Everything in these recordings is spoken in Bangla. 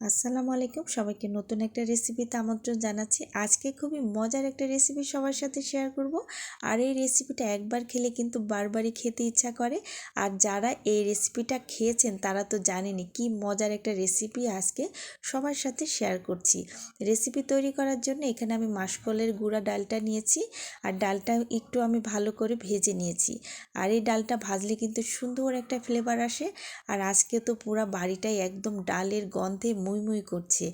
আসসালামু আলাইকুম। সবাইকে নতুন একটা রেসিপিতে আমন্ত্রণ জানাচ্ছি। আজকে খুবই মজার একটা রেসিপি সবার সাথে শেয়ার করব। আর এই রেসিপিটা একবার খেলে কিন্তু বারবারই খেতে ইচ্ছা করে। আর যারা এই রেসিপিটা খেয়েছেন, তারা তো জানেনি কি মজার একটা রেসিপি আজকে সবার সাথে শেয়ার করছি। রেসিপি তৈরি করার জন্য এখানে আমি মাসকলের গুঁড়া ডালটা নিয়েছি। আর ডালটা একটু আমি ভালো করে ভেজে নিয়েছি। আর এই ডালটা ভাজলে কিন্তু সুন্দর একটা ফ্লেভার আসে। আর আজকে তো পুরো বাড়িটাই একদম ডালের গন্ধে মুই মুই করছে।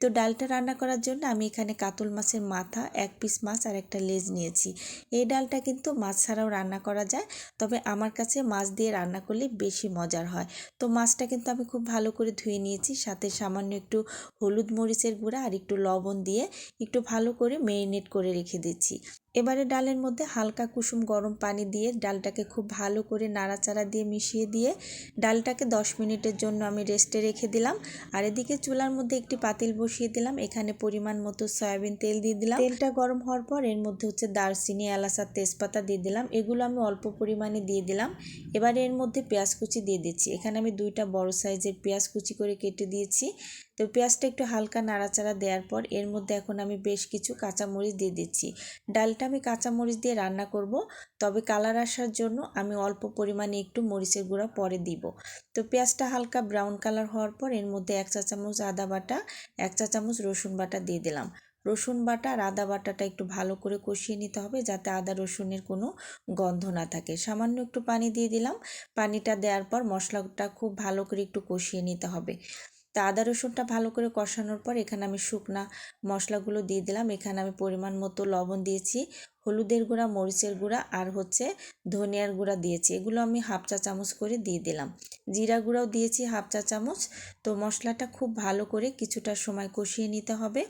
তো ডালটা রান্না করার জন্য আমি এখানে কাতল মাছের মাথা, এক পিস মাছ আর একটা লেজ নিয়েছি। এই ডালটা কিন্তু মাছ ছাড়াও রান্না করা যায়, তবে আমার কাছে মাছ দিয়ে রান্না করলে বেশি মজার হয়। তো মাছটা কিন্তু আমি খুব ভালো করে ধুয়ে নিয়েছি, সাথে সামান্য একটু হলুদ মরিচের গুঁড়া আর একটু লবণ দিয়ে একটু ভালো করে মেরিনেট করে রেখে দিচ্ছি। এবারে ডালের মধ্যে হালকা কুসুম গরম পানি দিয়ে ডালটাকে খুব ভালো করে নাড়াচাড়া দিয়ে মিশিয়ে দিয়ে ডালটাকে দশ মিনিটের জন্য আমি রেস্টে রেখে দিলাম। আর এদিকে চুলার মধ্যে একটি পাতিল বসিয়ে দিলাম। এখানে পরিমাণ মতো সয়াবিন তেল দিয়ে দিলাম। তেলটা গরম হওয়ার পর এর মধ্যে হচ্ছে দারচিনি, এলাচ আর তেজপাতা দিয়ে দিলাম। এগুলো আমি অল্প পরিমাণে দিয়ে দিলাম। এবারে এর মধ্যে পেঁয়াজ কুচি দিয়ে দিচ্ছি। এখানে আমি দুইটা বড় সাইজের পেঁয়াজ কুচি করে কেটে দিয়েছি। তো পেঁয়াজটা একটু হালকা নাড়াচাড়া দেওয়ার পর এর মধ্যে এখন আমি বেশ কিছু কাঁচামরিচ দিয়ে দিচ্ছি। ডালটা আমি কাঁচামরিচ দিয়ে রান্না করব, তবে কালার আসার জন্য আমি অল্প পরিমাণে একটু মরিচের গুঁড়া পরে দিব। তো পেঁয়াজটা হালকা ব্রাউন কালার হওয়ার পর এর মধ্যে এক চা চামচ আদা বাটা, এক চা চামচ রসুন বাটা দিয়ে দিলাম। রসুন বাটা আর আদা বাটাটা একটু ভালো করে কষিয়ে নিতে হবে যাতে আদা রসুনের কোনো গন্ধ না থাকে। সামান্য একটু পানি দিয়ে দিলাম। পানিটা দেওয়ার পর মশলাটা খুব ভালো করে একটু কষিয়ে নিতে হবে। তা আদা রসুনটা ভালো করে কষানোর পর এখানে আমি শুকনা মশলাগুলো দিয়ে দিলাম। এখানে আমি পরিমাণ মতো লবণ দিয়েছি, হলুদের গুঁড়া, মরিচের গুঁড়া আর হচ্ছে ধনিয়ার গুঁড়া দিয়েছি। এগুলো আমি হাফ চা চামচ করে দিয়ে দিলাম। জিরা গুঁড়াও দিয়েছি হাফ চা চামচ। তো মশলাটা খুব ভালো করে কিছুটা সময় কষিয়ে নিতে হবে।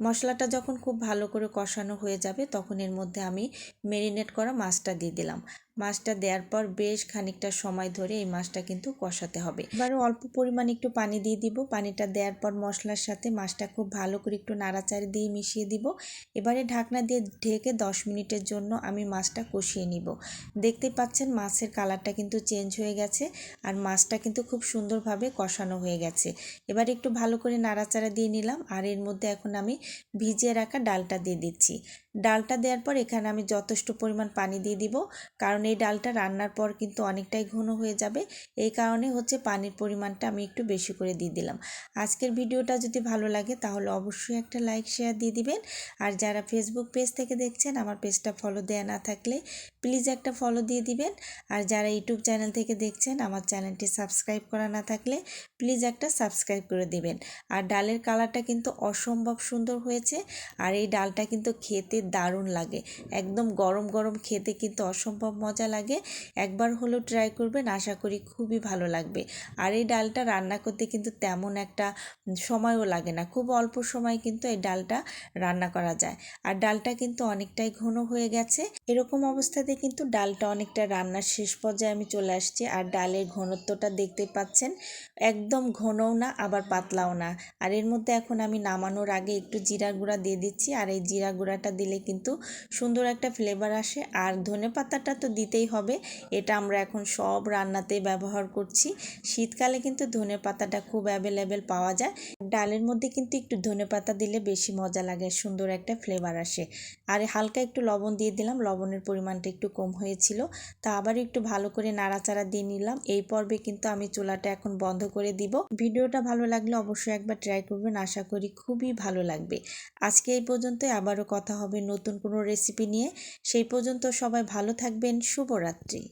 মশলাটা যখন খুব ভালো করে কষানো হয়ে যাবে তখন এর মধ্যে আমি মেরিনেট করা মাছটা দিয়ে দিলাম। মাছটা দেওয়ার পর বেশ খানিকটা সময় ধরে এই মাছটা কিন্তু কষাতে হবে। এবারে অল্প পরিমাণ একটু পানি দিয়ে দিব। পানিটা দেওয়ার পর মশলার সাথে মাছটা খুব ভালো করে একটু নাড়াচাড়ি দিয়ে মিশিয়ে দিব। এবারে ঢাকনা দিয়ে ঢেকে দশ মিনিটের জন্য আমি মাছটা কষিয়ে নিব। দেখতে পাচ্ছেন মাছের কালারটা কিন্তু চেঞ্জ হয়ে গেছে আর মাছটা কিন্তু খুব সুন্দরভাবে কষানো হয়ে গেছে। এবার একটু ভালো করে নাড়াচাড়া দিয়ে নিলাম আর এর মধ্যে এখন আমি ভিজিয়ে রাখা ডালটা দিয়ে দিচ্ছি। ডালটা দেওয়ার পর এখানে আমি যথেষ্ট পরিমাণ পানি দিয়ে দিব। কারণ এই ডালটা রান্নার পর কিন্তু অনেকটাই ঘন হয়ে যাবে। এই কারণে হচ্ছে পানির পরিমাণটা আমি একটু বেশি করে দিয়ে দিলাম। আজকের ভিডিওটা যদি ভালো লাগে তাহলে অবশ্যই একটা লাইক, শেয়ার দিয়ে দিবেন। আর যারা ফেসবুক পেজ থেকে দেখছেন, আমার পেজটা ফলো দেয়া না থাকলে প্লিজ একটা ফলো দিয়ে দিবেন। আর যারা ইউটিউব চ্যানেল থেকে দেখছেন, আমার চ্যানেলটি সাবস্ক্রাইব করা না থাকলে প্লিজ একটা সাবস্ক্রাইব করে দিবেন। আর ডালের কালারটা কিন্তু অসম্ভব সুন্দর হয়েছে। আর এই ডালটা কিন্তু খেতে দারুণ লাগে। একদম গরম গরম খেতে কিন্তু অসম্ভব মজা লাগে। একবার হলেও ট্রাই করবেন, আশা করি খুবই ভালো লাগবে। আর এই ডালটা রান্না করতে কিন্তু তেমন একটা সময়ও লাগে না। খুব অল্প সময় কিন্তু এই ডালটা রান্না করা যায়। আর ডালটা কিন্তু অনেকটাই ঘন হয়ে গেছে। এরকম অবস্থাতে কিন্তু ডালটা অনেকটা রান্নার শেষ পর্যায়ে আমি চলে আসছি। আর ডালের ঘনত্বটা দেখতে পাচ্ছেন, একদম ঘনও না, আবার পাতলাও না। আর এর মধ্যে এখন আমি নামানোর আগে একটু জিরা গুঁড়া দিয়ে দিচ্ছি। আর এই জিরা গুঁড়াটা দিলে কিন্তু সুন্দর একটা ফ্লেভার আসে। আর ধনে পাতাটা তো দিতেই হবে। এটা আমরা এখন সব রান্নাতে ব্যবহার করছি। শীতকালে কিন্তু ধনে পাতাটা খুব অ্যাভেলেবেল পাওয়া যায়। ডালের মধ্যে কিন্তু একটু ধনে পাতা দিলে বেশি মজা লাগে, সুন্দর একটা ফ্লেভার আসে। আর হালকা একটু লবণ দিয়ে দিলাম, লবণের পরিমাণটা একটু কম হয়েছিল। তা আবার একটু ভালো করে নাড়াচাড়া দিয়ে নিলাম। এই পর্বে কিন্তু আমি চুলাটা এখন বন্ধ করে দিব। ভিডিওটা ভালো লাগলে অবশ্যই একবার ট্রাই করবেন, আশা করি খুবই ভালো লাগবে। আজকে এই পর্যন্তই, আবারও কথা হবে নতুন কোনো রেসিপি নিয়ে। সেই পর্যন্ত সবাই ভালো থাকবেন, শুভরাত্রি।